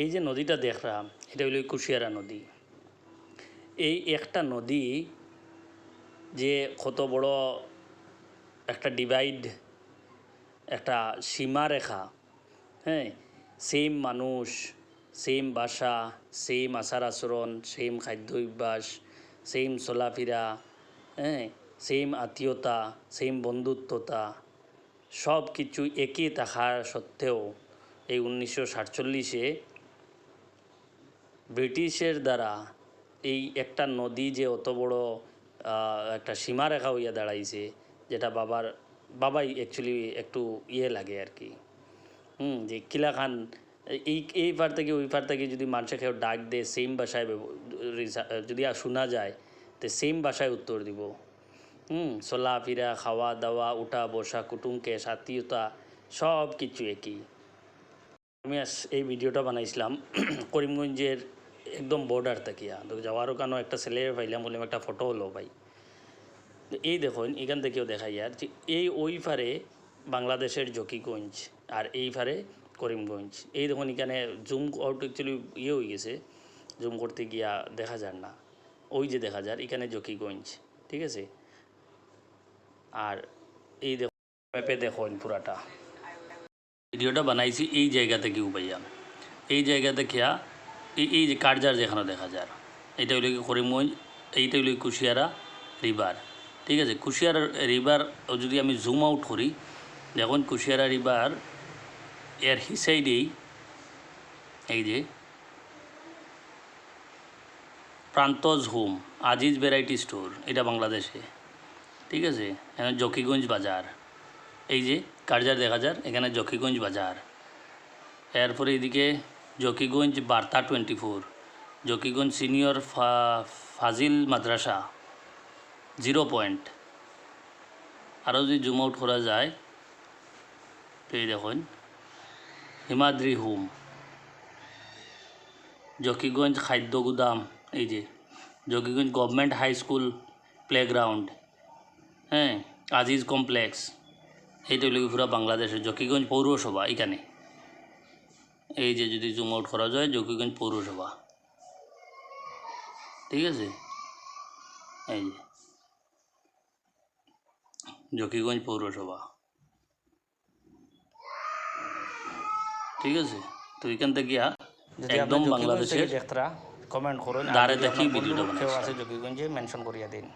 এই যে নদীটা দেখলাম, এটা হলো কুশিয়ারা নদী। এই একটা নদী যে কত বড় একটা ডিভাইড একটা সীমারেখা হ্যাঁ? সেম মানুষ সেম ভাষা সেম আচার আচরণ সেম খাদ্য অভ্যাস সেম চলাফেরা হ্যাঁ? সেম আত্মীয়তা সেম বন্ধুত্বতা সব কিছু একই থাকার সত্ত্বেও এই উনিশশো সাতচল্লিশে ব্রিটিশের দ্বারা এই একটা নদী যে অত বড় একটা সীমারেখা হইয়া দাঁড়াইছে, যেটা বাবার, বাবাই অ্যাকচুয়ালি একটু ইয়ে লাগে আর কি হুম, যে কিলাখান এই এই পার থেকে ওই পার থেকে যদি মানুষে কেউ ডাক দেয় সেম ভাষায় যদি আর শোনা যায়, তো সেম ভাষায় উত্তর দিব। হুম চলাফেরা খাওয়া দাওয়া, উঠা বসা কুটুমকে আত্মীয়তা, সব কিছু একই। আমি এই ভিডিওটা বানাইছিলাম করিমগঞ্জের একদম বর্ডার তাকিয়া তো যাওয়ারও কেন একটা ছেলে পাইলাম বললাম একটা ফটো হলো ভাই। এই দেখুন, এখান থেকেও দেখা যায় যে এই ওই পারে বাংলাদেশের জকিগঞ্জ আর এই পারে করিমগঞ্জ। এই দেখুন, এখানে জুম আউট অ্যাকচুয়ালি ইয়ে হয়ে গেছে জুম করতে গিয়া দেখা যার না। ওই যে দেখা যার, এখানে জকিগঞ্জ, ঠিক আছে? আর এই দেখুন ম্যাপে দেখুন পুরাটা। ভিডিওটা বানাইছি এই জায়গা থেকে উপাইয়া এই জায়গা দেখিয়া এই যে কার্জার যেখানে দেখা যায় এটা হইল কি করিমগঞ্জ, এইটা হইল কুশিয়ারা রিভার ঠিক আছে? কুশিয়ারা রিভার যদি আমি জুম আউট করি, দেখুন কুশিয়ারা রিভার এর হি সাইডেই এই যে Prantaj home, Aziz variety store এটা বাংলাদেশে, ঠিক আছে? এখানে জকিগঞ্জ বাজার, এই যে কার্জার দেখা যার এখানে জকিগঞ্জ বাজার। এরপরে এদিকে জকিগঞ্জ বার্তা টোয়েন্টি ফোর জকিগঞ্জ সিনিয়র ফাজিল মাদ্রাসা, জিরো পয়েন্ট। আরও যদি জুম আউট করা যায় তো এই দেখুন। হিমাদ্রি হোম, জকিগঞ্জ খাদ্য গুদাম, এই যে, Zakiganj government high school playground হ্যাঁ আজিজ কমপ্লেক্স, এইটা হলো পুরো বাংলাদেশের জকিগঞ্জ পৌরসভা এখানে এই যে যদি জুম আউট করা যায় জকিগঞ্জ পৌরসভা। ঠিক আছে? এই যে। জকিগঞ্জ পৌরসভা। ঠিক আছে? তো এখান থেকে গিয়া একদম বাংলাদেশের কমেন্ট করুন। দ্বারে দেখি ভিডিওটা। আছে জকিগঞ্জে মেনশন করিয়া দিন।